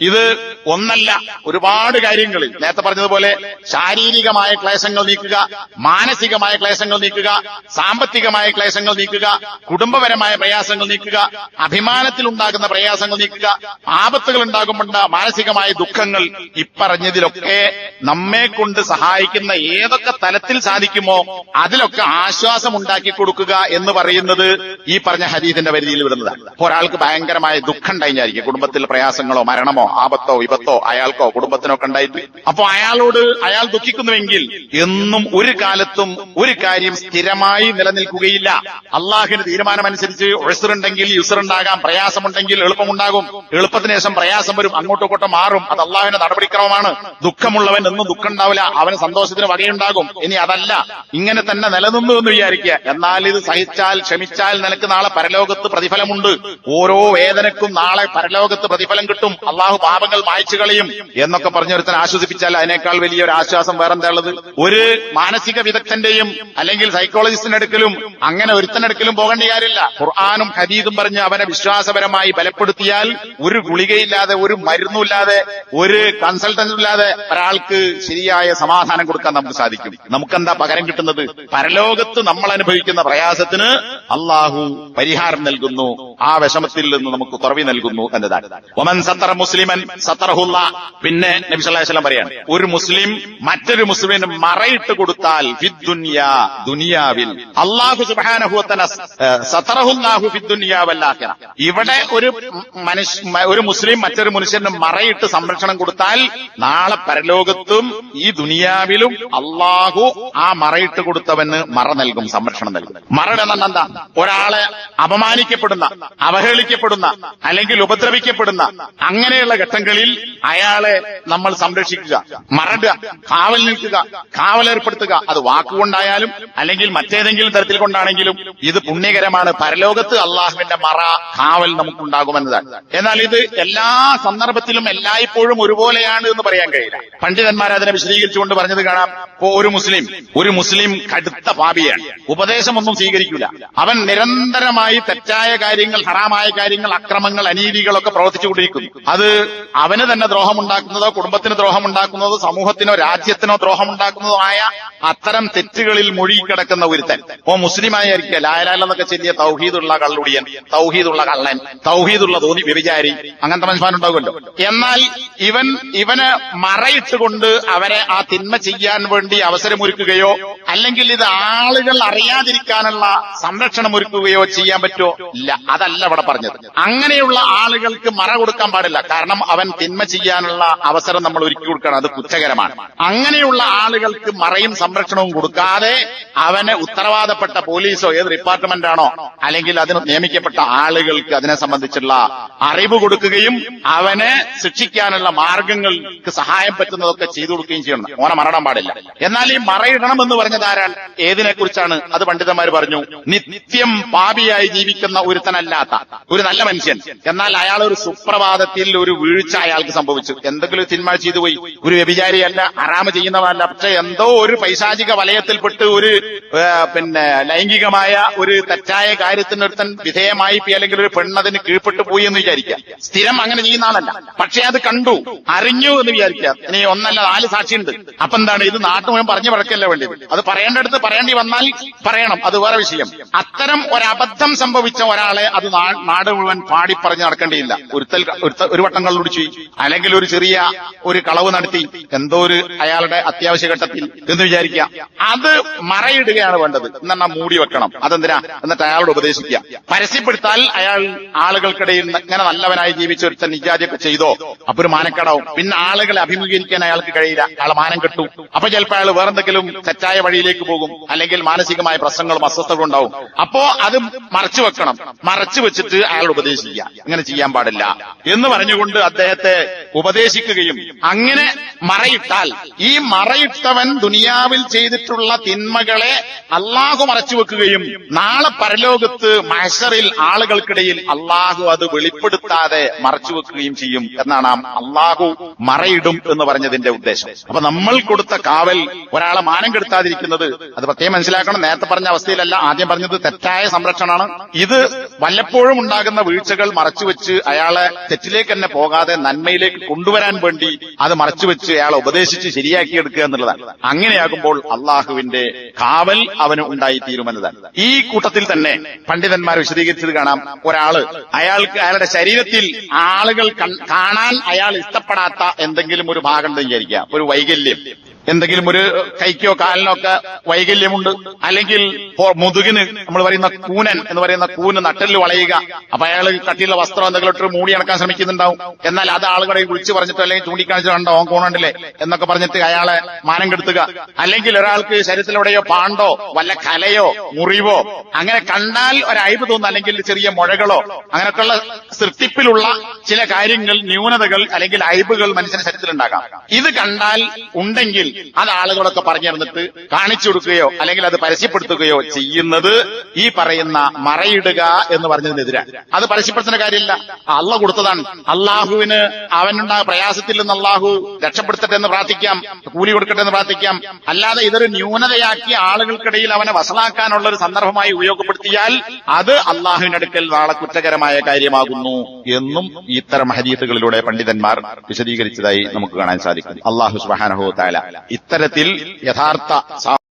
A: ഇത് ഒന്നല്ല ഒരുപാട് കാര്യങ്ങളിൽ. നേരത്തെ പറഞ്ഞതുപോലെ ശാരീരികമായ ക്ലേശങ്ങൾ നീക്കുക മാനസികമായ ക്ലേശങ്ങൾ നീക്കുക സാമ്പത്തികമായ ക്ലേശങ്ങൾ നീക്കുക കുടുംബപരമായ പ്രയാസങ്ങൾ നീക്കുക അഭിമാനത്തിൽ ഉണ്ടാകുന്ന പ്രയാസങ്ങൾ നീക്കുക ആപത്തുകൾ ഉണ്ടാകുമ്പോണ്ട മാനസികമായ ദുഃഖങ്ങൾ ഇപ്പറഞ്ഞതിലൊക്കെ നമ്മെ കൊണ്ട് സഹായിക്കുന്ന ഏതൊക്കെ തലത്തിൽ സാധിക്കുമോ അതിലൊക്കെ ആശ്വാസം ഉണ്ടാക്കി കൊടുക്കുക എന്ന് പറയുന്നത് ഈ പറഞ്ഞ ഹരീതിന്റെ പരിധിയിൽ വിടുന്നതാണ്. ഒരാൾക്ക് ഭയങ്കരമായ ദുഃഖം ഉണ്ടായിരിക്കും കുടുംബത്തിൽ പ്രയാസങ്ങളോ മരണമോ ആപത്തോ വിപത്തോ അയാൾക്കോ കുടുംബത്തിനോ ഒക്കെ ഉണ്ടായിട്ട്. അപ്പൊ അയാളോട് അയാൾ ദുഃഖിക്കുന്നുവെങ്കിൽ എന്നും ഒരു കാലത്തും ഒരു കാര്യം സ്ഥിരമായി നിലനിൽക്കുകയില്ല. അള്ളാഹിന് തീരുമാനമനുസരിച്ച് ഉഴസറുണ്ടെങ്കിൽ യുസറുണ്ടാകാം പ്രയാസമുണ്ടെങ്കിൽ എളുപ്പമുണ്ടാകും. എളുപ്പത്തിന് ശേഷം പ്രയാസം വരും അങ്ങോട്ടും ഇങ്ങോട്ടും മാറും. അത് അള്ളാഹുവിന്റെ നടപടിക്രമമാണ്. ദുഃഖമുള്ളവൻ എന്നും ദുഃഖം ഉണ്ടാവില്ല അവന് സന്തോഷത്തിന് വകയുണ്ടാകും. ഇനി അതല്ല ഇങ്ങനെ തന്നെ നിലനിന്നു എന്ന് വിചാരിക്കുക. എന്നാൽ ഇത് സഹിച്ചാൽ ക്ഷമിച്ചാൽ നിനക്ക് നാളെ പരലോകത്ത് പ്രതിഫലമുണ്ട്. ഓരോ വേദനക്കും നാളെ പരലോകത്ത് പ്രതിഫലം കിട്ടും. അള്ളാഹു പാപങ്ങൾ മായച്ചു കളയും. എന്നൊക്കെ പറഞ്ഞൊരുത്തൻ ആശ്വസിപ്പിച്ചാൽ അതിനേക്കാൾ വലിയൊരു ആശ്വാസം വേറെന്താ ഉള്ളത് ഒരു മാനസിക വിദഗ്ധന്റെയും അല്ലെങ്കിൽ സൈക്കോളജിസ്റ്റിന്റെ അടുക്കലും അങ്ങനെ ഒരുത്തനെടുക്കലും പോകേണ്ട കാര്യമില്ല. ഖുർആാനും ഹദീദും പറഞ്ഞ് അവനെ വിശ്വാസപരമായി ബലപ്പെടുത്തിയാൽ ഒരു ഗുളികയില്ലാതെ ഒരു മരുന്നുമില്ലാതെ ഒരു കൺസൾട്ടൻസും ഇല്ലാതെ ഒരാൾക്ക് ശരിയായ സമാധാനം കൊടുക്കാൻ നമുക്ക് സാധിക്കും. നമുക്കെന്താ പകരം കിട്ടുന്നത്? പരലോകത്ത് നമ്മൾ അനുഭവിക്കുന്ന പ്രയാസത്തിന് അള്ളാഹു പരിഹാരം നൽകുന്നു. ആ വിഷമത്തിൽ നിന്ന് നമുക്ക് കുറവി നൽകുന്നു. എന്നതാണ് ഒമൻ സത്തറ മുസ്ലിമൻ സത്തറഹുല്ല. പിന്നെ നബി വസല്ലം പറയാണ് ഒരു മുസ്ലിം മറ്റൊരു മുസ്ലിമിന് മറയിട്ട് കൊടുത്താൽ ദുനിയാ ദുനിയാവിൽ. അള്ളാഹു സുബ്ഹാനഹു വതആല സത്തറഹുല്ലാഹു ഫിദ്ദുനിയ വല്ലാഖിറ ഇവിടെ ഒരു മനുഷ്യ ഒരു മുസ്ലിം മറ്റൊരു മനുഷ്യന് മറയിട്ട് സംരക്ഷണം കൊടുത്താൽ നാളെ പരലോകത്തും ഈ ദുനിയാവിലും അള്ളാഹു ആ മറയിട്ട് കൊടുത്തവന് മറ നൽകും സംരക്ഷണം നൽകും. മറയുടെ എന്താ? ഒരാളെ അപമാനിക്കപ്പെടുന്ന അവഹേളിക്കപ്പെടുന്ന അല്ലെങ്കിൽ ഉപദ്രവിക്കപ്പെടുന്ന അങ്ങനെയുള്ള ഘട്ടങ്ങളിൽ അയാളെ നമ്മൾ സംരക്ഷിക്കുക മറടുക കാവൽ നിൽക്കുക കാവലേർപ്പെടുത്തുക. അത് വാക്കുകൊണ്ടായാലും അല്ലെങ്കിൽ മറ്റേതെങ്കിലും തരത്തിൽ കൊണ്ടാണെങ്കിലും ഇത് പുണ്യകരമാണ്. പരലോകത്ത് അള്ളാഹുവിന്റെ മറ കാവൽ നമുക്കുണ്ടാകുമെന്നതാണ്. എന്നാൽ ഇത് എല്ലാ സന്ദർഭത്തിലും എല്ലായ്പ്പോഴും ഒരുപോലെയാണ് എന്ന് പറയാൻ കഴിയില്ല. പണ്ഡിതന്മാർ അതിനെ വിശദീകരിച്ചുകൊണ്ട് പറഞ്ഞത് കാണാം. ഇപ്പോ ഒരു മുസ്ലിം ഒരു മുസ്ലിം കടുത്ത പാപിയാണ്. ഉപദേശമൊന്നും സ്വീകരിക്കില്ല അവൻ നിരന്തരമായി തെറ്റായ കാര്യങ്ങൾ ഹറാമായ കാര്യങ്ങൾ അക്രമങ്ങൾ അനീതികളൊക്കെ പ്രവർത്തിച്ചുകൊണ്ടിരിക്കുന്നു. അത് അവന് തന്നെ ദ്രോഹമുണ്ടാക്കുന്നതോ കുടുംബത്തിന് ദ്രോഹമുണ്ടാക്കുന്നതോ സമൂഹത്തിനോ രാജ്യത്തിനോ ദ്രോഹമുണ്ടാക്കുന്നതോ ആയ അത്തരം തെറ്റുകളിൽ മുഴുകിക്കിടക്കുന്ന ഒരുത്തൻ. ഓ മുസ്ലിമായിരിക്കുക ലായലാലെന്നൊക്കെ ചെല്ലിയ തൗഹീദുള്ള കള്ളുടിയൻ തൗഹീദുള്ള കള്ളൻ തൗഹീദുള്ള തോന്നി വ്യഭിചാരി അങ്ങനത്തെ മനുഷ്യന്മാരുണ്ടാകുമല്ലോ എന്നാൽ ഇവൻ ഇവന് മറയിട്ടുകൊണ്ട് അവരെ ആ തിന്മ ചെയ്യാൻ വേണ്ടി അവസരമൊരുക്കുകയോ അല്ലെങ്കിൽ ഇത് ആളുകൾ അറിയാതിരിക്കാനുള്ള സംരക്ഷണം ഒരുക്കുകയോ ചെയ്യാൻ പറ്റുമോ? ഇല്ല അതല്ല ഇവിടെ പറഞ്ഞത്. അങ്ങനെയുള്ള ആളുകൾക്ക് മറ കൊടുക്കാൻ പാടില്ല. കാരണം അവൻ തിന്മ ചെയ്യാനുള്ള അവസരം നമ്മൾ ഒരുക്കി കൊടുക്കണം അത് കുറ്റകരമാണ്. അങ്ങനെയുള്ള ആളുകൾക്ക് മറയും സംരക്ഷണവും കൊടുക്കാതെ അവന് ഉത്തരവാദപ്പെട്ട പോലീസോ ഏത് ഡിപ്പാർട്ട്മെന്റ് ആണോ അല്ലെങ്കിൽ അതിന് നിയമിക്കപ്പെട്ട ആളുകൾക്ക് അതിനെ സംബന്ധിച്ചുള്ള അറിവ് കൊടുക്കുകയും അവനെ ശിക്ഷിക്കാനുള്ള മാർഗങ്ങൾക്ക് സഹായം പറ്റുന്നതൊക്കെ ചെയ്തു കൊടുക്കുകയും ചെയ്യണം. ഓനെ മറണം പാടില്ല. എന്നാൽ ഈ മറയിടണം എന്ന് പറഞ്ഞത് ഏതിനെ കുറിച്ചാണ് അത് പണ്ഡിതന്മാർ പറഞ്ഞു. നിത്യം പാപിയായി ജീവിക്കുന്ന ഒരുത്തനല്ലാത്ത ഒരു നല്ല മനുഷ്യൻ. എന്നാൽ അയാൾ ഒരു സുപ്രഭാതത്തിൽ ഒരു വീഴ്ച അയാൾക്ക് സംഭവിച്ചു. എന്തെങ്കിലും തിന്മ ചെയ്തു പോയി. ഒരു വ്യഭിചാരിയല്ല ആറാമ ചെയ്യുന്നവല്ല പക്ഷെ എന്തോ ഒരു പൈശാചിക വലയത്തിൽപ്പെട്ട് ഒരു പിന്നെ ലൈംഗികമായ ഒരു തെറ്റായ കാര്യത്തിന് ഒരുത്തൻ വിധേയമായി അല്ലെങ്കിൽ ഒരു പെണ്ണതിന് കീഴ്പ്പെട്ടു പോയി എന്ന് വിചാരിക്കുക. സ്ഥിരം അങ്ങനെ ചെയ്യുന്ന ആളല്ല. പക്ഷെ അത് കണ്ടു അറിഞ്ഞു എന്ന് വിചാരിക്കുക. ഇനി ഒന്നല്ല നാല് സാക്ഷിയുണ്ട്. അപ്പൊ എന്താണ്? ഇത് നാട്ടു മുഴുവൻ പറഞ്ഞു പറക്കല്ല വേണ്ടത്? അത് പറയേണ്ടടുത്ത് പറയേണ്ടി വന്നാൽ പറയണം. അത് വേറെ വിഷയം. അത്തരം ഒരബദ്ധം സംഭവിച്ച ഒരാളെ അത് നാട് മുഴുവൻ പാടി പറഞ്ഞു നടക്കേണ്ടിയില്ല ഒരുത്തൽ ഒരുത്ത- ഒരു വട്ടം കള്ളുടിച്ചു അല്ലെങ്കിൽ ഒരു ചെറിയ ഒരു കളവ് നടത്തി എന്തോ ഒരു അയാളുടെ അത്യാവശ്യ ഘട്ടത്തിൽ എന്ന് വിചാരിക്കുക. അത് മറയിടുകയാണ് വേണ്ടത്. എന്നാ മൂടി വെക്കണം. അതെന്തിനാ? എന്നിട്ട് അയാളോട് ഉപദേശിക്കുക. പരസ്യപ്പെടുത്താൽ അയാൾ ആളുകൾക്കിടയിൽ ഇങ്ങനെ നല്ലവനായി ജീവിച്ച ഒരുത്തൻ നിജാതിയൊക്കെ ചെയ്തോ? അപ്പൊ ഒരു മാനക്കേടാവും. പിന്നെ ആളുകളെ അഭിമുഖീകരിക്കാൻ അയാൾക്ക് കഴിയില്ല. അയാൾ മാനം കെട്ടു. അപ്പൊ ചിലപ്പോൾ അയാൾ വേറെന്തെങ്കിലും തെറ്റായ വഴിയിലേക്ക് പോകും. അല്ലെങ്കിൽ മാനസികമായ പ്രശ്നങ്ങളും അസ്വസ്ഥകളും ഉണ്ടാവും. അപ്പോ അത് മറച്ചു വെക്കണം. മറച്ചു വെച്ചിട്ട് അയാളോട് ഉപദേശിക്കുക. ഇങ്ങനെ ചെയ്യാൻ പാടില്ല. എന്ന് പറഞ്ഞുകൊണ്ട് അദ്ദേഹത്തെ ഉപദേശിക്കുകയും അങ്ങനെ മറയിട്ടാൽ ഈ മറയിട്ടവൻ ദുനിയാവിൽ ചെയ്തിട്ടുള്ള തിന്മകളെ അള്ളാഹു മറച്ചു വെക്കുകയും നാളെ പരലോകത്ത് മഹസറിൽ ആളുകൾക്കിടയിൽ അള്ളാഹു അത് വെളിപ്പെടുത്താതെ മറച്ചു വെക്കുകയും ചെയ്യും എന്നാണ് അള്ളാഹു മറയിടും എന്ന് പറഞ്ഞതിന്റെ ഉദ്ദേശം. അപ്പൊ നമ്മൾ കൊടുത്ത കാവൽ ഒരാളെ മാനം കെടുത്താതിരിക്കുന്നത് അത് പ്രത്യേകം മനസ്സിലാക്കണം. നേരത്തെ പറഞ്ഞ അവസ്ഥയിലല്ല ആദ്യം പറഞ്ഞത് തെറ്റായ സംരക്ഷണമാണ്. ഇത് വല്ലപ്പോഴും ഉണ്ടാകുന്ന വീഴ്ചകൾ മറച്ചുവെച്ച് അയാളെ തെറ്റിലേക്ക് തന്നെ പോകാതെ നന്മയിലേക്ക് കൊണ്ടുവരാൻ വേണ്ടി അത് മറച്ചുവെച്ച് അയാളെ ഉപദേശിച്ച് ശരിയാക്കിയെടുക്കുക എന്നുള്ളതാണ്. അങ്ങനെയാകുമ്പോൾ അള്ളാഹുവിന്റെ കാവൽ അവന് ഉണ്ടായിത്തീരുമെന്നതാണ്. ഈ കൂട്ടത്തിൽ തന്നെ പണ്ഡിതന്മാർ വിശദീകരിച്ചത് കാണാം. ഒരാൾ അയാൾക്ക് അയാളുടെ ശരീരത്തിൽ ആളുകൾ കാണാൻ അയാൾ ഇഷ്ടപ്പെടാത്ത എന്തെങ്കിലും ഒരു ഭാഗം ഉണ്ടെന്ന് വിചാരിക്കുക. ഒരു വൈകല്യം. എന്തെങ്കിലും ഒരു കൈക്കോ കാലിനോ ഒക്കെ വൈകല്യമുണ്ട്. അല്ലെങ്കിൽ മുതുകിന് നമ്മൾ പറയുന്ന കൂനൻ എന്ന് പറയുന്ന കൂന് നട്ടലിൽ വളയുക. അപ്പൊ അയാൾ കട്ടിയുള്ള വസ്ത്രം എന്തെങ്കിലും ഇട്ട് മൂടി അടക്കാൻ ശ്രമിക്കുന്നുണ്ടാവും. എന്നാൽ അത് ആളുകളെ വിളിച്ചു പറഞ്ഞിട്ടോ അല്ലെങ്കിൽ ചൂണ്ടിക്കാണിച്ചിട്ടോ കണ്ടോ എന്നൊക്കെ പറഞ്ഞിട്ട് അയാളെ മാനം കെടുത്തുക. അല്ലെങ്കിൽ ഒരാൾക്ക് ശരീരത്തിലെവിടെയോ പാണ്ടോ വല്ല കലയോ മുറിവോ അങ്ങനെ കണ്ടാൽ ഒരു അയവ് തോന്നുന്ന. അല്ലെങ്കിൽ ചെറിയ മുഴകളോ അങ്ങനെയൊക്കെയുള്ള സൃഷ്ടിപ്പിലുള്ള ചില കാര്യങ്ങൾ ന്യൂനതകൾ അല്ലെങ്കിൽ അയവുകൾ മനുഷ്യന്റെ ശരീരത്തിലുണ്ടാകാം. ഇത് കണ്ടാൽ ഉണ്ടെങ്കിൽ അത് ആളുകളൊക്കെ പറഞ്ഞു തന്നിട്ട് കാണിച്ചു കൊടുക്കുകയോ അല്ലെങ്കിൽ അത് പരസ്യപ്പെടുത്തുകയോ ചെയ്യുന്നത് ഈ പറയുന്ന മറയിടുക എന്ന് പറഞ്ഞതിനെതിരാണ് അത് പരസ്യപ്പെടുത്തുന്ന കാര്യമില്ല. അള്ള കൊടുത്തതാണ്. അള്ളാഹുവിന് അവനുണ്ടായ പ്രയാസത്തിൽ നിന്ന് അള്ളാഹു രക്ഷപ്പെടുത്തട്ടെ എന്ന് പ്രാർത്ഥിക്കാം. കൂലി കൊടുക്കട്ടെ എന്ന് പ്രാർത്ഥിക്കാം. അല്ലാതെ ഇതൊരു ന്യൂനതയാക്കി ആളുകൾക്കിടയിൽ അവനെ വസലാക്കാനുള്ള ഒരു സന്ദർഭമായി ഉപയോഗപ്പെടുത്തിയാൽ അത് അള്ളാഹുവിന്റെ അടുക്കൽ നാളെ കുറ്റകരമായ കാര്യമാകുന്നു എന്നും ഇത്തരം ഹരീത്തുകളിലൂടെ പണ്ഡിതന്മാർ വിശദീകരിച്ചതായി നമുക്ക് കാണാൻ സാധിക്കും. അള്ളാഹു സുബാനഹോ താല ഇത്തരത്തിൽ യഥാർത്ഥ